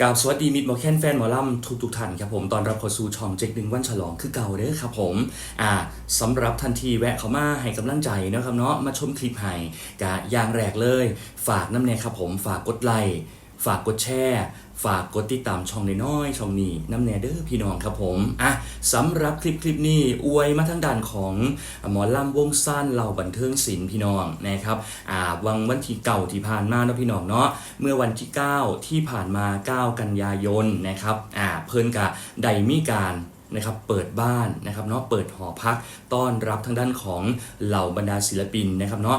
กราบสวัสดีมิดหมอแคนแฟนหมอลำทุกทุกท่านครับผมตอนรับเข้าสู่ช่องเจ็กหนึ่งวันฉลองคือเก่าเด้อครับผมอ่าสำหรับทันทีแวะเข้ามาให้กำลังใจนะครับเนาะมาชมคลิปให้กะอย่างแรกเลย ฝากน้ำเนี่ยครับผมฝากกดไลค์ ฝากกดแชร์ฝากกดติดตามช่องน้อยๆช่องนี้น้ำแนเด้อพี่น้องครับผมอะสำหรับคลิปคลิปนี้อวยมาทั้งด้านของหมอลำวงสั้นเหล่าบันเทิงศิลป์พี่น้องนะครับอ่าวังวันที่เก่าที่ผ่านมาเนาะพี่น้องเนาะเมื่อวันที่ 9 ที่ผ่านมา 9 กันยายนนะครับอ่าเพิ่นกะไดมีการนะครับเปิดบ้านนะครับเนาะเปิดหอพัก ต้อนรับทางด้านของเหล่าบรรดาศิลปินนะครับเนาะ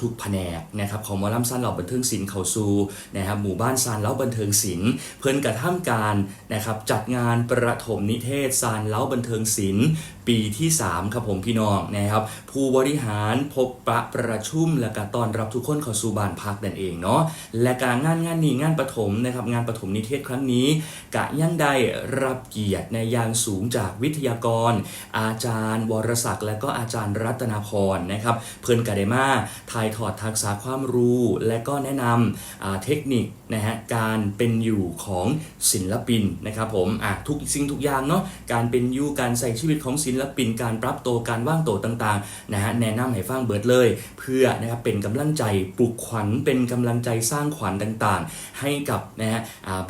ทุกแผนกนะครับของมอลำสั้นเหล่าบันเทิงศิลป์เขาซูนะครับหมู่บ้านซานเล้าบันเทิงศิลป์เพิ่อนกระท่ำการนะครับจัดงานประถมนิเทศซานเล้าบันเทิงศิลป์ปีที่ 3 ครับผมพี่น้องนะครับผู้บริหารพบประประชุมและการต้อนรับทุกคนเข้าสู่บ้านพักนั่นเองเนาะและการงานงานนี้งานประถมนะครับงานประถมนิเทศครั้งนี้กะยังได้รับเกียรติในอยางสูงจากวิทยากร อาจารย์วรศกดิ์และก็อาจารย์รัตนาพรนะครับเพื่อนกาเดมาถ่ายทอดทักษะความรู้ และก็แนะนำเทคนิคนะฮะการเป็นอยู่ของศิลปินนะครับผมอะทุกสิ่งทุกอย่างเนาะการเป็นอยู่การใส่ชีวิตของศิลปิน การปรับตัวการว่างตัวต่างๆนะฮะแนะนำให้ฟังเบิดเลย เพื่อนะครับเป็นกำลังใจปลุกขวัญเป็นกำลังใจสร้างขวัญต่างๆ ให้กับนะฮะ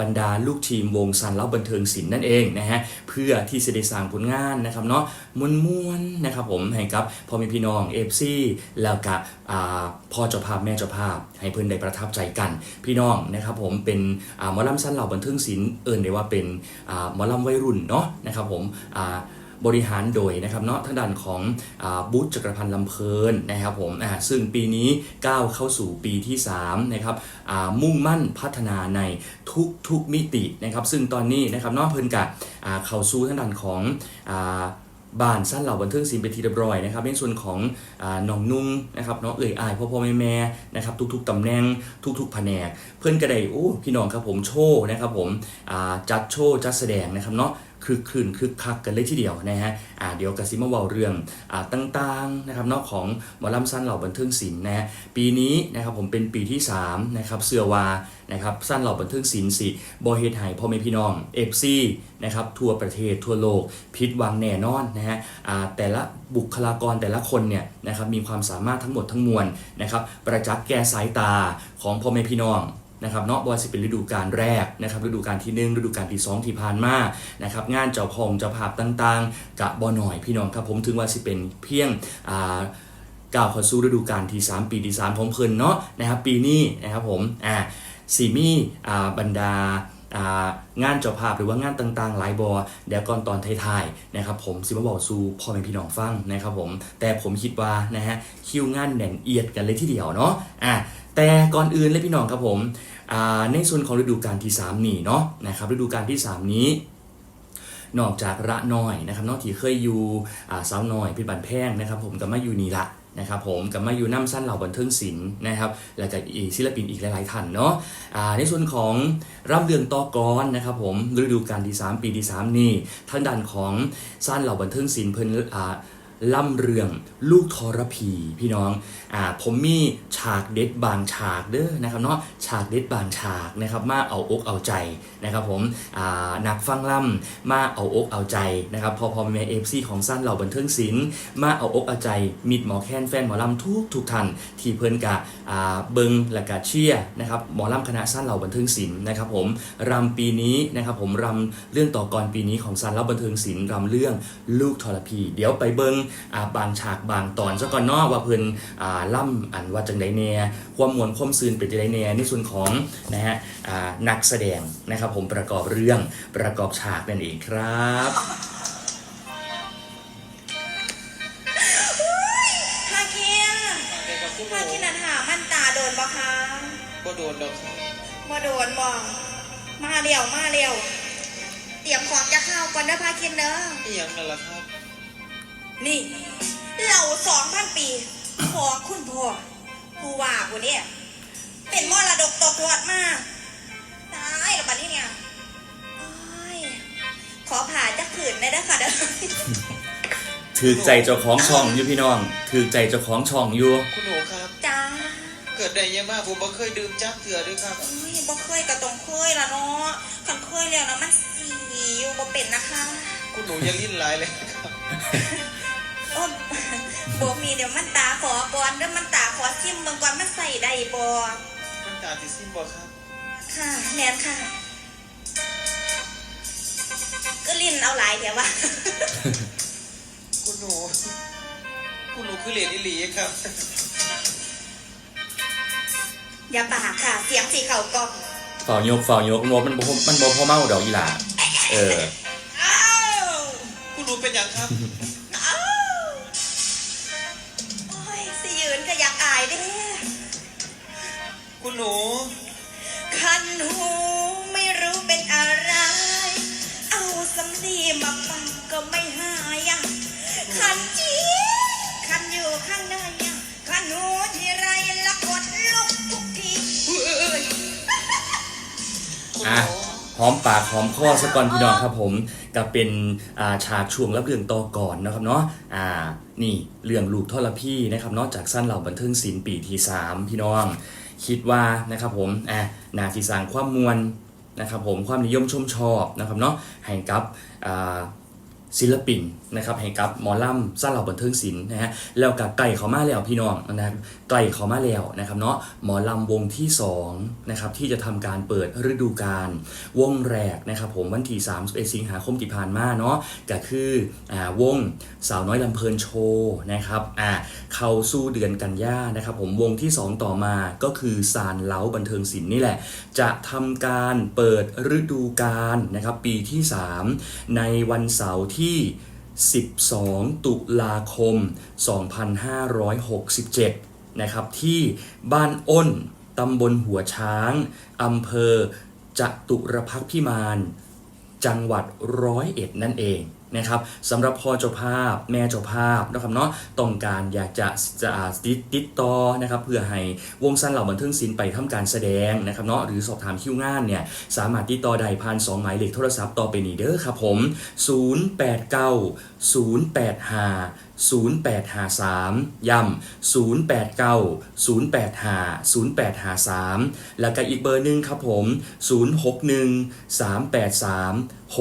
บรรดาลูกทีมวงซันเล่าบันเทิงศิลป์นั่นเองนะฮะเพื่อที่จะได้สร้างผลงานนะครับเนาะมวนๆนะครับผมให้กับพ่อแม่พี่น้องเอฟซีแล้วก็อ่าพ่อเจ้าภาพแม่เจ้าภาพ ให้เพื่อนได้ประทับใจกัน พี่น้องนะครับผมเป็นมอ่าหมอลำสั้นเหล่าบันเทิงศิลป์เอิญได้ว่าเป็นมอ่าหมอลำวัยรุ่นเนาะนะครับผมบริหารโดยนะครับเนาะทางด้านของอบูธจักรพันธ์ลำเพลินนะครับผมซึ่งปีนี้ก้าวเข้าสู่ปีที่3นะครับมุ่งมั่นพัฒนาในทุกทุกมิตินะครับ ซึ่งตอนนี้นะครับเนอกเพิ่นกะอ่าเข้าสู่ทางด้านของอ บ้านสั้นเหล่าบันเทิงศิลป์เป็นทีเรียบร้อยนะครับในส่วนของอน้องนุ่งนะครับน้องเอ๋ยอายพ่อพ่อแม่แม่นะครับทุกๆตำแหน่งทุกๆแผนก เพื่อนกระไดโอ้พี่น้องครับผมโชว์นะครับผมจัดโชว์จัดแสดงนะครับเนาะ คือคืนคึกคักกันเลยทีเดียวนะฮะอ่าเดี๋ยวกระซิมาเว่าเรื่องอ่าต่างๆนะครับนอกของหมอลำสั้นเหล่าบันเทิงศิลป์นะฮะปีนี้นะครับผมเป็นปีที่3นะครับเสือวานะครับสั้นเหล่าบันเทิงศิลป์สิบอเฮดไฮพ่อแม่พี่น้องเอฟซีนะครับทั่วประเทศทั่วโลกผิดหวังแน่นอนนะฮะอ่าแต่ละบุคลากรแต่ละคนเนี่ยนะครับมีความสามารถทั้งหมดทั้งมวลนะครับประจักษ์แก่สายตาของพ่อแม่พี่น้อง นะครับเนาะบอยสิเป็นฤดูกาลแรกนะครับฤดูกาลที่หนึ่งฤดูกาลที่สองที่ผ่านมานะครับงานเจ้าพองเจ้าภาพต่างๆ กะบอหน่อยพี่น้องครับผมถึงว่าสิเป็นเพียงอ่าก้าวเข้าสู่ฤดูกาลที่ 3 ปีที่3ของเพิ่นเนาะนะครับปีนี้นะครับผมอ่าสีมีอ่าบรรดา งานเจ้าภาพหรือว่างานต่างๆ หลายบอเดี๋ยวก่อนตอนท้ายๆนะครับผมสิมาบอกสู่พ่อแม่พี่น้องฟังนะครับผมแต่ผมคิดว่านะฮะคิวงานแน่นเอียดกันเลยทีเดียวเนาะอ่าแต่ก่อนอื่นเลยพี่น้องครับผมในส่วนของฤดูกาลที่ 3 นี่เนาะนะครับฤดูกาลที่ 3 นี้นอกจากระน้อยนะครับนอกที่เคยอยู่อ่าสาวน้อยพิบันแพงนะครับผมกับมาอยู่นี่ละ นะครับผมกับมาอยู่น้ำสั้นเหล่าบันเทิงศิลป์นะครับแล้วก็อีกศิลปินอีกหลาย ๆ ท่านเนาะในส่วนของร่ำเรืองต่อกรนะครับผมฤดูกาลที่ 3 ปีที่ 3 นี่ทางด้านของสั้นเหล่าบันเทิงศิลป์เพิ่นอ่า ล่ำเรืองลูกทรพีพี่น้องอ่าผมมีฉากเด็ดบางฉากเด้อนะครับเนาะฉากเด็ดบางฉากนะครับมาเอาอกเอาใจนะครับผมอ่านักฟังล่ำมาเอาอกเอาใจนะครับพอพอแม่เอฟซีของสั้นเหล่าบันเทิงศิลป์มาเอาอกเอาใจมิดหมอแค้นแฟนหมอลำทุกทุกท่านที่เพิ่นกะอ่าเบิงและกะเชียร์นะครับหมอลำคณะสั้นเหล่าบันเทิงศิลป์นะครับผมรำปีนี้นะครับผมรำเรื่องต่อกรปีนี้ของซันเหล่าบันเทิงศิลป์รำเรื่องลูกทรพี เดี๋ยวไปเบิงบางฉากบางตอนซะก่อนเนอกว่าเพิ่นอ่าล่ำอันว่าจังไดแน่ความมวลความซืนเป็นจังไดแน่ในส่วนของนะฮะอ่านักแสดงนะครับผมประกอบเรื่องประกอบฉากนั่นเองครับพาเคียนอะไรกับคุณหพานูเคียนนันหามันตาโดนปะคะก็โดนดอกครับมาโดนบ่มาเร็วมาเร็วเตรียมของจะเข้าก่อนนะพาเคียนเนอะนี่ยังนั่นละครับ นี่เราสองพันปีขอคุณพ่อผู้ว่ากูเนี่ยเป็นมรดกตกทอดมาตายแล้วบัดนี้เนี่ยโอ้ยขอผ่าจะขืนได้ด้ค่ะเด้อถือใจเจ้าของช่องอยู่พี่น้องถือใจเจ้าของช่องอยู่ คุณหนูครับ จ้าเกิดได้เยอะมากผมบ่เคยดื่มจักเถื่อด้วยครับโอ้ยบ่เคยก็ต้องเคยล่ะเนาะคันเคยแล้วนะมันสีอยู่บ่เป็นนะคะ คุณหนูอย่าลิ้นหลายเลยครับ โอ้บ่มีเดี๋ยวมันตาขอก่อนเดี๋ยวมันตาขอชิมเบิ่งก่อนมันใส่ได้บ่มันตาติดซิมบ่ครับค่ะแมนค่ะ ก็ลิ้นเอาหลายเดี๋ยววะคุณหนูคุณหนูคือเหรียญอิหลีครับ อย่าปากค่ะ เสียงสีเข่ากล้องฝ่าวยกฝ่าวยกมันบ่มันบ่มันบ่พอเมาดอกอีหล่าเออ อ้าวคุณหนูเป็นอย่างครับ หนู คันหูไม่รู้เป็นอะไร เอาสำลีมาปังก็ไม่หายอะคันจีดคันอยู่ข้างในอะคันหูทีไรละกดลุกทุกที อะ หอมปากหอมคอสะก่อนพี่น้องครับผมก็เป็นอาฉากช่วงรับเรื่องต่อก่อนนะครับเนาะอ่านี่เรื่องลูกทรพี่นะครับเนาะจากสั้นเหล่าบันเทิงศิลป์ปีที่ 3 พี่น้อง คิดว่านะครับผมอะนาทีสางความมวลนะครับผมความนิยมชมชอบนะครับเนาะให้กับศิลปิน นะครับให้กับหมอลำสร้างเหล่าบันเทิงศิลป์นะฮะแล้วกับไก่เขามาแล้วพี่น้องนะไก่เขามาแล้วนะครับเนาะหมอลำวงที่2นะครับที่จะทำการเปิดฤดูกาลวงแรกนะครับผมวันที่31สิงหาคมที่ผ่านมาเนาะก็คืออ่าวงสาวน้อยลำเพลินโชว์นะครับอ่าเข้าสู่เดือนกันยานะครับผมวงที่ 2 ต่อมาก็คือซานเล้าบันเทิงศิลป์นี่แหละ จะทำการเปิดฤดูกาลนะครับปีที่ 3 ในวันเสาร์ที่ 12 ตุลาคม 2567 นะครับ ที่บ้านอ้น ตำบลหัวช้าง อำเภอจตุรพักพิมาน จังหวัดร้อยเอ็ดนั่นเอง นะครับสำหรับพ่อเจ้าภาพ แม่เจ้าภาพนะครับเนาะต้องการอยากจะจะติดติดต่อนะครับเพื่อให้วงสั้นเหล่าบันเทิงศิลป์ไปทำการแสดงนะครับเนาะหรือสอบถามคิวงานเนี่ยสามารถติดต่อได้ผ่าน2หมายเลขโทรศัพท์ต่อไปนี้เด้อครับผม 089 085 0853ย้ำ089 085 0853 แล้วก็อีกเบอร์หนึ่งครับผม 061 383 6899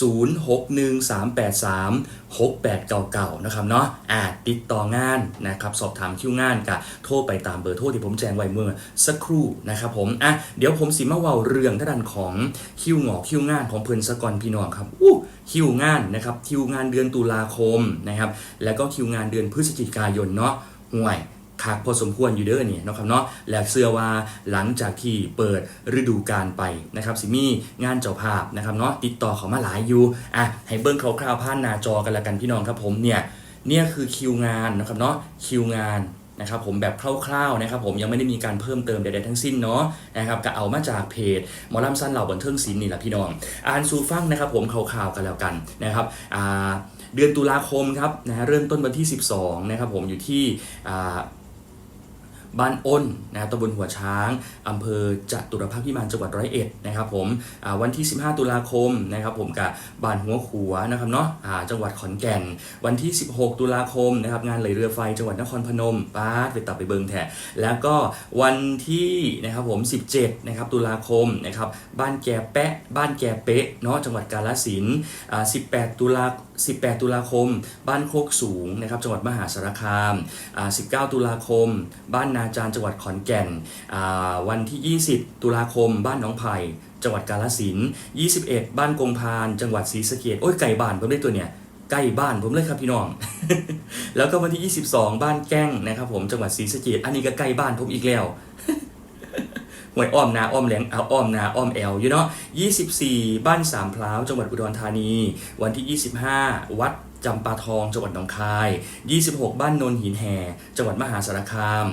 061 383 6899นะครับเนาะอ่าติดต่องานนะครับสอบถามคิวงานกะโทรไปตามเบอร์โทรที่ผมแจ้งไว้เมื่อสักครู่นะครับผมอะเดี๋ยวผมสิมาเว้าเรื่องทาด้านของคิวงอคิวงานของเพิ่นสกอนพี่น้องครับอู้คิวงานนะครับคิวงานเดือนตุลาคมนะครับแล้วก็คิวงานเดือนพฤศจิกายนเนาะห่วย คักพอสมควรอยู่เด้อเนี่ยนะครับเนาะและเสื้อว่าหลังจากที่เปิดฤดูกาลไปนะครับสิมีงานเจ้าภาพนะครับเนาะติดต่อเขามาหลายอยู่อะให้เบิ้งคร่าวๆผ่านหน้าจอกันละกันพี่น้องครับผมเนี่ยเนี่ยคือคิวงานนะครับเนาะคิวงานนะครับผมแบบคร่าวๆนะครับผมยังไม่ได้มีการเพิ่มเติมใดๆทั้งสิ้นเนาะนะครับก็เอามาจากเพจหมอลำสั้นเหล่าบันเทิงศิลป์นี่แหละพี่น้อง อ่านสูฟังนะครับผมคร่าวๆกันแล้วกันนะครับอ่าเดือนตุลาคมครับนะฮะเริ่มต้นวันที่ 12นะครับผมอยู่ที่อ่า บ้านอ้นนะครับตำบลหัวช้างอำเภอจตุรพักษ์พิมานจังหวัดร้อยเอ็ดนะครับผมวันที่ 15 ตุลาคมนะครับผมกับบ้านหัวขัวนะครับเนาะจังหวัดขอนแก่น วันที่ 16 ตุลาคมนะครับงานไหลเรือไฟจังหวัดนครพนมป้าดไปตับไปเบิงแทะแล้วก็วันที่นะครับผม 17นะครับตุลาคมนะครับบ้านแกแปะบ้านแกเป๊ะเนาะจังหวัดกาฬสินธุ์อ่า18 ตุลา 18 ตุลาคม บ้านโคกสูงนะครับจังหวัดมหาสารคาม19 ตุลาคม บ้านนาจารจังหวัดขอนแก่น วันที่ 20 ตุลาคม บ้านน้องไผ่จังหวัดกาฬสิน21 บ้านกงพานจังหวัดศรีสะเกษโอ้ยไก่บ้านผมได้ตัวเนี่ยใกล้บ้านผมเลยครับพี่น้อง แล้วก็วันที่ 22 บ้านแก้งนะครับผมจังหวัดศรีสะเกษอันนี้ก็ใกล้บ้านผมอีกแล้ว หวยอ้อมนาอ้อมแหลงเอาอ้อมนาอ้อมแอลอยู่เนาะ24 บ้านสามพร้าวจังหวัดอุดรธานี วันที่ 25 วัดจำปาทองจังหวัดหนองคาย 26 บ้านโนนหินแห่จังหวัดมหาสารคาม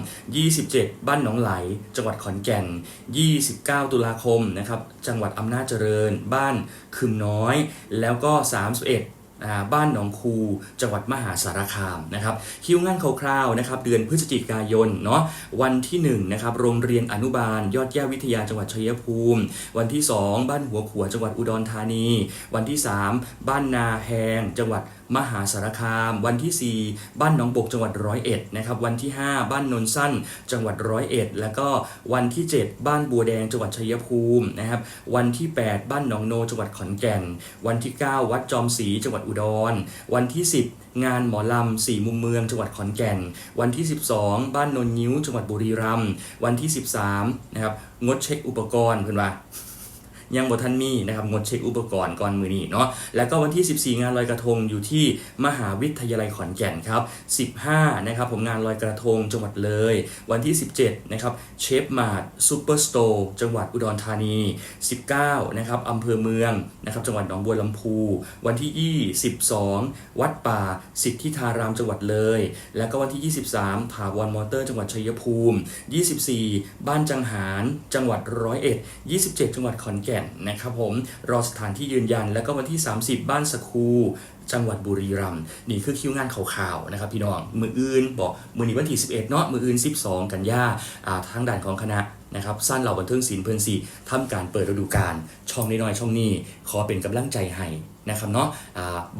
27 บ้านหนองไหล จังหวัดขอนแก่น 29 ตุลาคมนะครับ จังหวัดอำนาจเจริญ บ้านคึมน้อย แล้วก็ 31อ่า บ้านหนองคูจังหวัดมหาสารคามนะครับคิวงานคร่าวๆนะครับเดือนพฤศจิกายนเนาะวันที่1นะครับโรงเรียนอนุบาล ยอดแย่ววิทยาจังหวัดชัยภูมิ วันที่ 2 บ้านหัวขัวจังหวัดอุดรธานี วันที่ 3 บ้านนาแหงจังหวัด มหาสารคาม วันที่ 4 บ้านหนองบกจังหวัดร้อยเอ็ดนะครับวันที่ 5 บ้านนนสั้น จังหวัดร้อยเอ็ดแล้วก็วันที่ 7 บ้านบัวแดงจังหวัดชัยภูมินะครับวันที่ 8 บ้านหนองโนจังหวัดขอนแก่น วันที่ 9 วัดจอมศรีจังหวัดอุดร วันที่ 10งานหมอลำสี่มุมเมืองจังหวัดขอนแก่น วันที่ 12 บ้านนนยิ้วจังหวัดบุรีรัมย์วันที่ 13นะครับงดเช็คอุปกรณ์เพื่อนว่า ยังบ่ทันมีนะครับงดเช็คอุปกรณ์ก่อนมือนี้เนาะแล้วก็วันที่ 14 งานลอยกระทงอยู่ที่มหาวิทยาลัยขอนแก่นครับ 15 นะครับผมงานลอยกระทงจังหวัดเลย วันที่ 17 นะครับเชฟมาร์ทซูเปอร์สโตร์จังหวัดอุดรธานี 19 นะครับอำเภอเมืองนะครับจังหวัดหนองบัวลำพู วันที่ 22 วัดป่าสิทธิธารามจังหวัดเลย แล้วก็วันที่ 23 ถาวรมอเตอร์จังหวัดชัยภูมิ 24 บ้านจังหารจังหวัดร้อยเอ็ด27 จังหวัดขอนแก่นนะครับผมรอสถานที่ยืนยัน แล้วก็วันที่ 30 บ้านสคูจังหวัดบุรีรัมย์นี่คือคิวงานข่าวๆนะครับพี่น้องมืออื่นบอกมือนี้วันที่ 11 เนาะมืออื่น 12 กันยาอ่าทางด่านของคณะนะครับสั้นเหล่าบันเทิงศิลป์เพื่อนสีทำการเปิดฤดูกาลช่องน้อยๆช่องนี้ ขอเป็นกำลังใจให้ นะครับเนาะ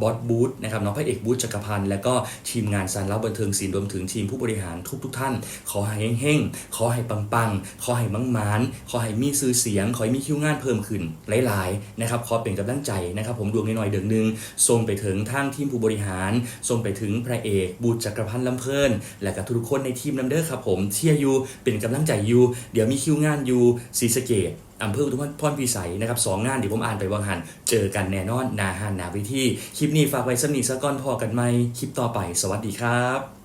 บอสบูธนะครับเนาะพระเอกบูธจักรพันธ์แล้วก็ทีมงานสารเล่าบันเทิงศิลป์รวมถึงทีมผู้บริหารทุกๆท่าน ขอให้เฮงๆ ขอให้ปังๆ ขอให้มั่งมานขอให้มีซื้อเสียง ขอให้มีคิวงานเพิ่มขึ้นหลายๆนะครับขอเป็นกำลังใจนะครับผมดวงน้อยๆเดือนหนึ่งส่งไปถึงทางทีมผู้บริหารส่งไปถึงพระเอกบูธจักรพันธ์ลำเพลิน และกับทุกคนในทีมน้ำเด้อครับผมเชียร์อยูเป็นกำลังใจอยูเดี๋ยวมีคิวงานอยูศรีสะเกด อำเภออุทุมพรพิสัยนะครับสองงานเดี๋ยวผมอ่านไปวางหันเจอกันแน่นอนนาหานนาวิธีคลิปนี้ฝากไว้สำนีสะก้อนพอกันไหมคลิปต่อไป สวัสดีครับ